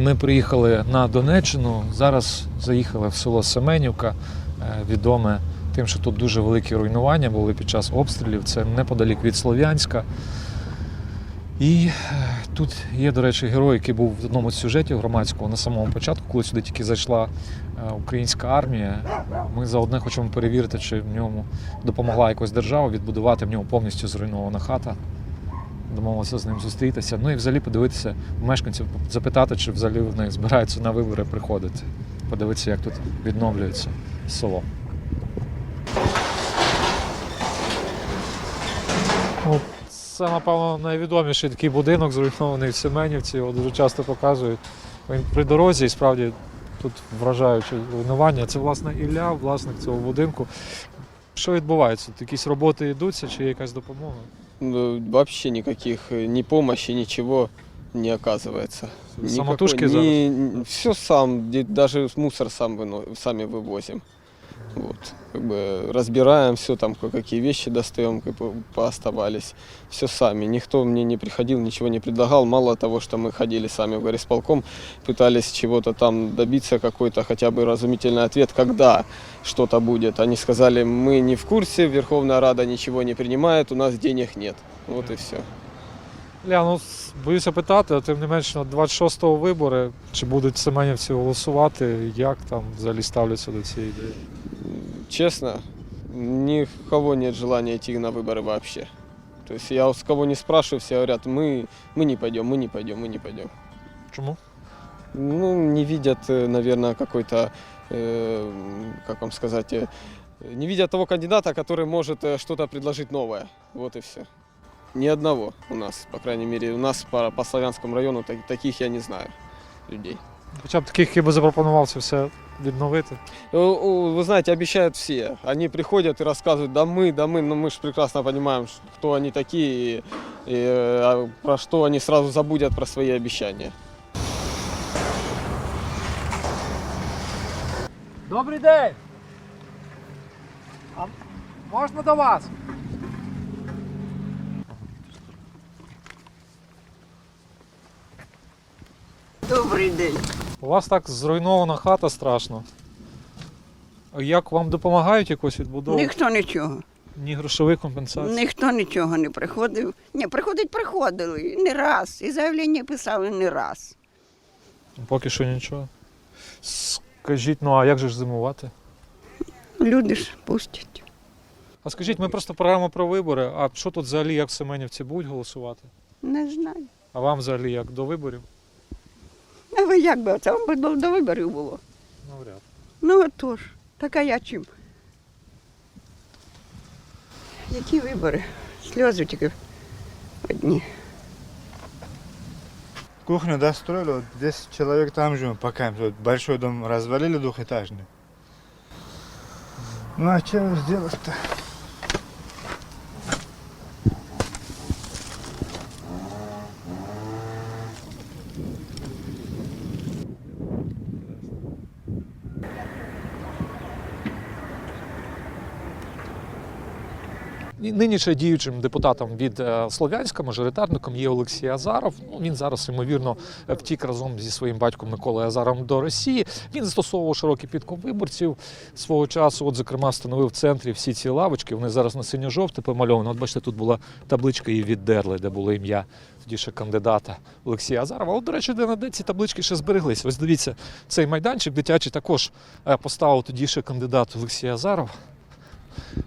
Ми приїхали на Донеччину. Зараз заїхали в село Семенівка, е, відоме тим, що тут дуже великі руйнування були під час обстрілів. Це неподалік від Слов'янська. І е, тут є, до речі, герой, який був в одному з сюжетів громадського на самому початку, коли сюди тільки зайшла е, українська армія. Ми заодне хочемо перевірити, чи в ньому допомогла якось держава відбудувати в нього повністю зруйнована хата. Домовилися з ним зустрітися. Ну і взагалі подивитися мешканців, запитати, чи взагалі вони збираються на вибори приходити. Подивитися, як тут відновлюється село. Ну, Це, напевно, найвідоміший такий будинок, зруйнований в Семенівці. Його дуже часто показують. Він при дорозі і справді тут вражаюче руйнування. Це, власне, Ілля, власник цього будинку. Що відбувається? Тут якісь роботи йдуться, чи є якась допомога? Ну, Вообще никаких, э, ни помощи, ничего не оказывается. Самотужки Все сам, даже мусор сам выно- сами вывозим. Вот. Как бы разбираем все, там какие вещи достаем, как бы пооставались. Все сами. Никто мне не приходил, ничего не предлагал. Мало того, что мы ходили сами в горисполком, пытались чего-то там добиться, какой-то хотя бы разумительный ответ, когда что-то будет. Они сказали, мы не в курсе, Верховная Рада ничего не принимает, у нас денег нет. Вот и все. Ля, ну с- боюся питати, а тим не менш на 26-го вибори, чи будуть семенівці голосувати, як там взагалі ставляться до цієї ідеї? Честно, ни у кого нет желания идти на выборы вообще. То есть я с кого не спрашиваю, все говорят, мы, мы не пойдем, мы не пойдем, мы не пойдем. Чому? Ну, не видят, э, наверное, какой-то, э, как вам сказать, э, не видят того кандидата, который может э, что-то предложить новое. Вот и все. Ни одного у нас, по крайней мере, у нас по, по Славянскому району так- таких я не знаю людей. Хоча б таких, який би запропонував це все відновити. Вы знаете, обещают все. Они приходят и рассказывают, да мы, да мы, но мы же прекрасно понимаем, кто они такие и, и, а про что они сразу забудут про свои обещания. Добрий день! А можна до вас? Добрий день. У вас так зруйнована хата страшно. Як вам допомагають якось відбудовувати? Ніхто нічого. Ні грошових компенсацій? Ніхто нічого не приходив. Ні, приходить, приходили. Не раз. І заявлення писали не раз. Поки що нічого. Скажіть, ну а як же ж зимувати? Люди ж пустять. А скажіть, ми просто програма про вибори. А що тут взагалі, як в Семенівці будуть голосувати? Не знаю. А вам взагалі як до виборів? А ви як би це вам би до, до виборів було? Навряд. Ну отож, така я чим. Які вибори? Сльози тільки одні. Кухню достроили, вот 10 человек там живем, пока вот большой дом развалили двухэтажный. Ну а что сделать-то? І Нині ще діючим депутатом від е, Слов'янська, мажоритарником є Олексій Азаров. Ну, він зараз, ймовірно, втік разом зі своїм батьком Миколою Азаровим до Росії. Він застосовував широкий підкуп виборців свого часу. От, зокрема, встановив в центрі всі ці лавочки. Вони зараз на синьо-жовте помальовані. От бачите, тут була табличка її віддерли, де було ім'я тоді кандидата Олексія Азарова. Але, до речі, де на де ці таблички ще збереглись. Ось дивіться, цей майданчик дитячий також е, поставив тоді ще кандидат Олексій Азаров.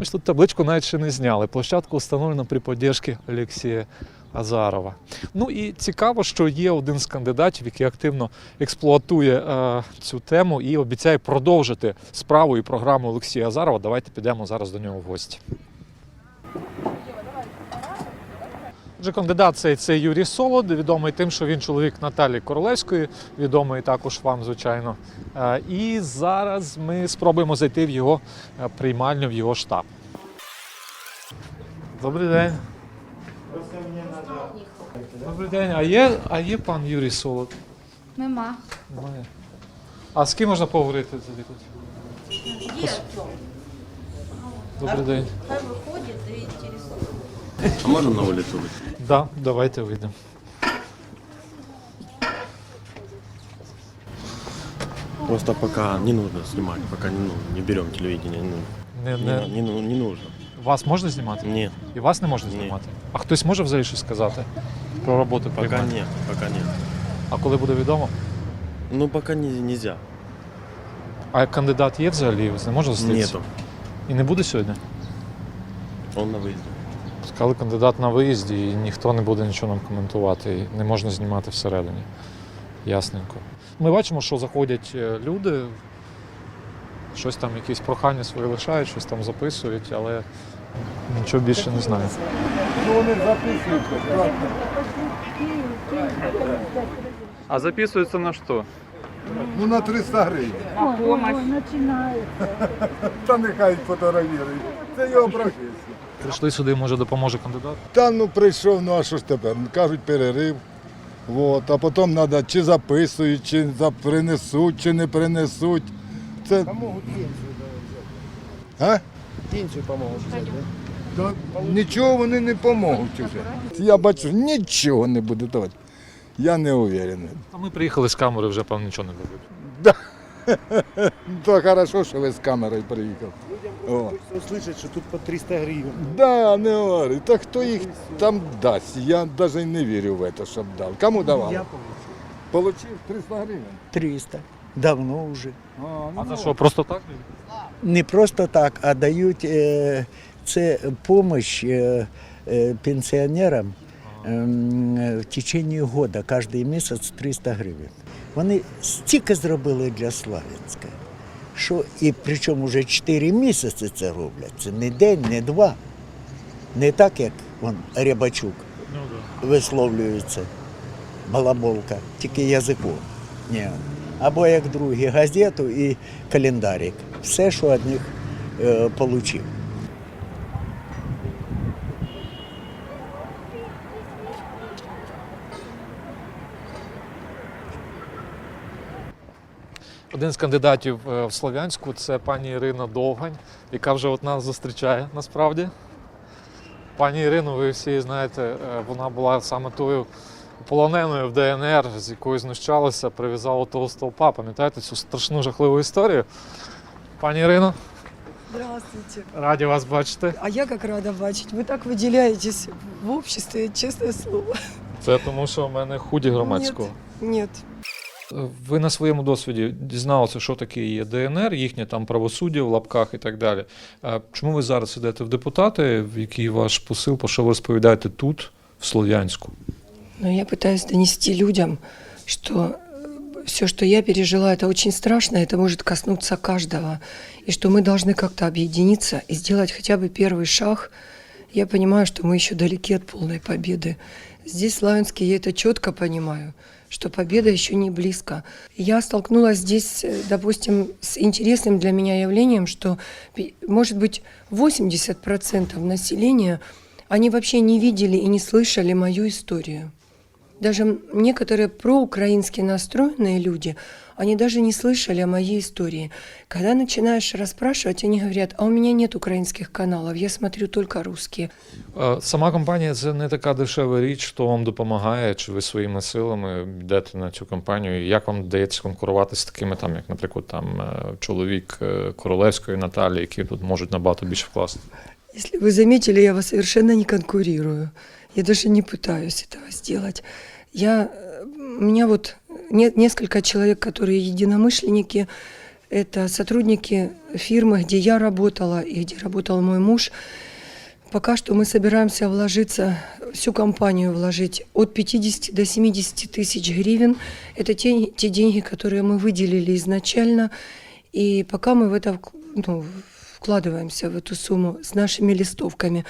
Ось тут табличку навіть ще не зняли. Площадку встановлено при поддержці Олексія Азарова. Ну і цікаво, що є один з кандидатів, який активно експлуатує е, цю тему і обіцяє продовжити справу і програму Олексія Азарова. Давайте підемо зараз до нього в гості. Отже, кандидат цей це Юрій Солод, відомий тим, що він чоловік Наталі Королевської, відомий також вам, звичайно. Е, І зараз ми спробуємо зайти в його е, приймальню, в його штаб. Добрий день. Добрий день. А є, а є пан Юрій Солод? Нема. Немає. А з ким можна поговорити тут? Є. Добрий день. Хай виходить і інтересує. А можно на улицу выйти? Да, давайте вийдемо. Просто пока не нужно снимать, пока не, ну, не берем телевидение. Ну, Не, не, не... не, ну, не нужно. Вас можна знімати? Нет, І вас не можна Ні. знімати? А хтось може взагалі щось сказати про роботу пока приймальні? нет, пока нет. А коли буде відомо? Ну, пока не, нельзя. А кандидат є взагалі? Не може зустрітися? Нету. І не буде сьогодні? Он на выезде. Сказали кандидат на виїзді, і ніхто не буде нічого нам коментувати, і не можна знімати всередині. Ясненько. Ми бачимо, що заходять е, люди, щось там, якісь прохання свої лишають, щось там записують, але нічого більше не знаю. А записывается на что? Ну на 300 гривень. Та нехай фотографірують. Це його професія. Прийшли сюди, може, допоможе кандидат. Та ну прийшов, ну а що ж тепер? Ну, Кажуть, перерив. От, а потім треба чи записують, чи принесуть, чи не принесуть. Це... А? Пенсию поможешь взять. Та нічого вони не допоможуть вже. Я бачу, нічого не буде давати. Я не уверений. А ми приїхали з камери, вже певно нічого не дадуть. То хорошо, що ви з камерою приїхав. О. Услышать, что тут по 300 гривен. Да, не говори. Та хто їх там дасть? Я навіть не вірю в це, щоб дав. Кому давали? Я Получив 300 гривень. 300. Давно вже. А, А ну, це що, просто так? Не просто так, а дають е, це допомога е, е, пенсіонерам в течение года, кожен місяць 300 гривень. Вони стільки зробили для Славянська, що і причому вже 4 місяці це роблять. Це не день, не два. Не так, як вон, Рябачук висловлюється, балаболка, тільки язиком. Ні. Або як другі газету і календарик. Все, що від них е, Один з кандидатів е, в Слов'янську це пані Ірина Довгань, яка вже от нас зустрічає насправді. Пані Ірину, ви всі знаєте, е, вона була саме тою полоненою в ДНР, з якою знущалися, прив'язала того стовпа. Пам'ятаєте цю страшну жахливу історію? Пані Ірино, Здравствуйте. раді вас бачити. А я как рада бачить. Вы так выделяетесь в обществе, честное слово. Це тому, що в мене худі громадського. Нет Ви на своєму досвіді дізналися, що таке є ДНР, їхнє там правосуддя в лапках і так далі. А Чому ви зараз йдете в депутати? В який ваш посил, про що ви розповідаєте тут, в Слов'янську? Но я пытаюсь донести людям, что все, что я пережила, это очень страшно, это может коснуться каждого. И что мы должны как-то объединиться и сделать хотя бы первый шаг. Я понимаю, что мы еще далеки от полной победы. Здесь, в Славянске, я это четко понимаю, что победа еще не близко. Я столкнулась здесь, э, допустим, с интересным для меня явлением, что, пи- может быть, 80% населения, они вообще не видели и не слышали мою историю. Даже м- некоторые проукраински настроенные люди, они даже не слышали о моей истории. Когда начинаешь расспрашивать, они говорят, а у меня нет украинских каналов, я смотрю только русские. Е, Сама компанія це не така дешева річ, хто вам допомагає, чи ви своїми силами йдете на цю компанію. Як вам вдається конкурувати з такими, там, як, наприклад, там е, чоловік е, королевської Наталі, які тут можуть набагато більше вкласти? Если вы заметили, я вас совершенно не конкурирую. Я даже не пытаюсь этого сделать. Я, э, у меня вот не- несколько человек, которые единомышленники, это сотрудники фирмы, где я работала и где работал мой муж. Пока что мы собираемся вложиться, всю компанию вложить от 50 до 70 тысяч гривен. Это те, те деньги, которые мы выделили изначально. И пока мы в это вк- ну, вкладываемся в эту сумму с нашими листовками.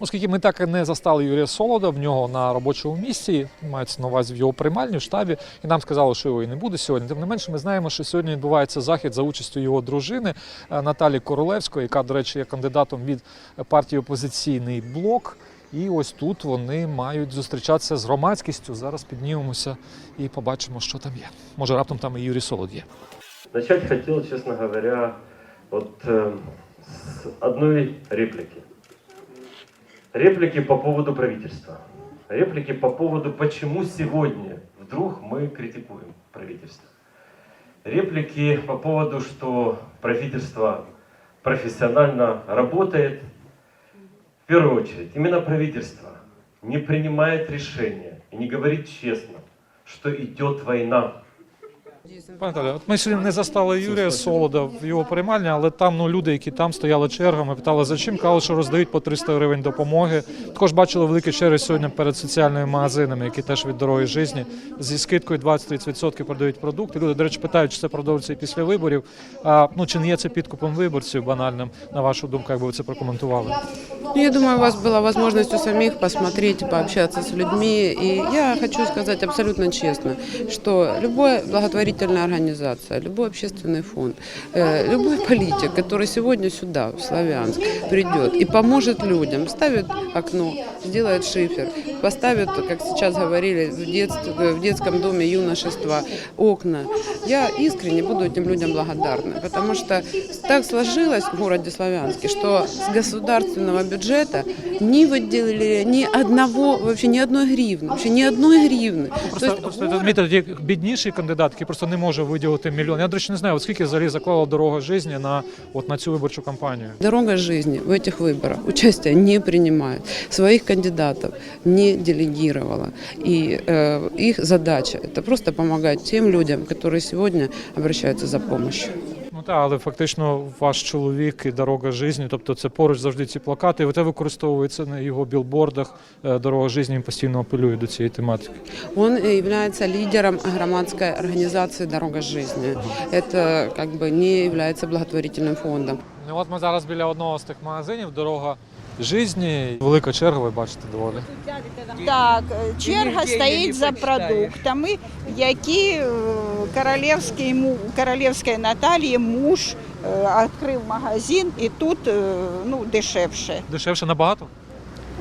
Оскільки ми так і не застали Юрія Солода в нього на робочому місці, мається на увазі в його приймальні в штабі, і нам сказали, що його і не буде сьогодні. Тим не менше, ми знаємо, що сьогодні відбувається захід за участю його дружини е, Наталі Королевської, яка, до речі, є кандидатом від партії опозиційний блок. І ось тут вони мають зустрічатися з громадськістю. Зараз піднімемося і побачимо, що там є. Може, раптом там і Юрій Солод є. Начать хотел, честно говоря, вот э, с одной реплики. Реплики по поводу правительства. Реплики по поводу, почему сегодня вдруг мы критикуем правительство. реплики по поводу, что правительство профессионально работает. В первую очередь, именно правительство не принимает решения и не говорит честно, что идет война. Пане от ми сьогодні не застали Юрія Солода в його приймальні, але там ну, люди, які там стояли чергами, питали, за чим казали, що роздають по 300 гривень допомоги. Також бачили великі черги сьогодні перед соціальними магазинами, які теж від дороги житті зі скидкою 20-30% продають продукти. Люди, до речі, питають, чи це продовжиться і після виборів. А, ну чи не є це підкупом виборців банальним? На вашу думку, як би ви це прокоментували? Ну, Я думаю, у вас была возможность у самих посмотреть, пообщаться с людьми. И я хочу сказать абсолютно честно, что любая благотворительная организация, любой общественный фонд, э, любой политик, который сегодня сюда, в Славянск, придет и поможет людям, ставит окно, сделает шифер, поставит, как сейчас говорили, в, детстве, в детском доме юношества окна. Я искренне буду этим людям благодарна, потому что так сложилось в городе Славянске, что с государственного бюджета не выделили ни одного, вообще ни одной гривны, вообще ни одной гривны. То Просто, есть просто розумієте, є бідніший кандидат, який просто не може виділити мільйон. Я, до речі, не знаю, от скільки взагалі заклала дорога житті на, от, на цю виборчу кампанію. Дорога жизни в этих выборах участие не принимает, своих кандидатов не делегировала. И э, их задача – это просто помогать тем людям, которые сегодня обращаются за помощью. Ну так, але фактично ваш чоловік і дорога житті, тобто це поруч завжди ці плакати, і те використовується на його білбордах. е, Дорога житті він постійно апелює до цієї тематики. Он является лидером громадской организации «Дорога жизни». Это как бы не является благотворительным фондом. Ну от ми зараз біля одного з тих магазинів, дорога житті. Велика черга, ви бачите, доволі. Так, черга стоїть за продуктами, які е, королівський, королівської Наталії муж е, відкрив магазин і тут е, ну, дешевше. Дешевше набагато?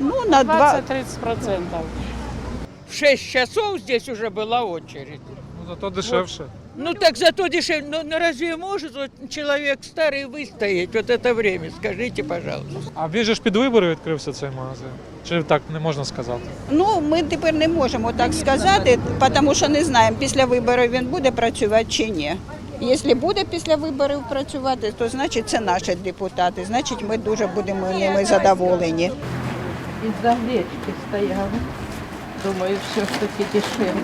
Ну, на два, 30%. в 6 часов здесь уже была очередь. Ну зато дешевше. Ну так зато дешевле. Ну, ну разве может вот человек старый выстоять вот это время? Скажите, пожалуйста. А він же ж під вибори відкрився цей магазин. Чи так не можна сказати? Ну, ми тепер не можемо так сказати, тому що не знаємо, після виборів він буде працювати чи ні. Якщо буде після виборів працювати, то значить це наші депутати, значить ми дуже будемо ними задоволені. Із-за гречки стояли. Думаю, все ж таки дешевле.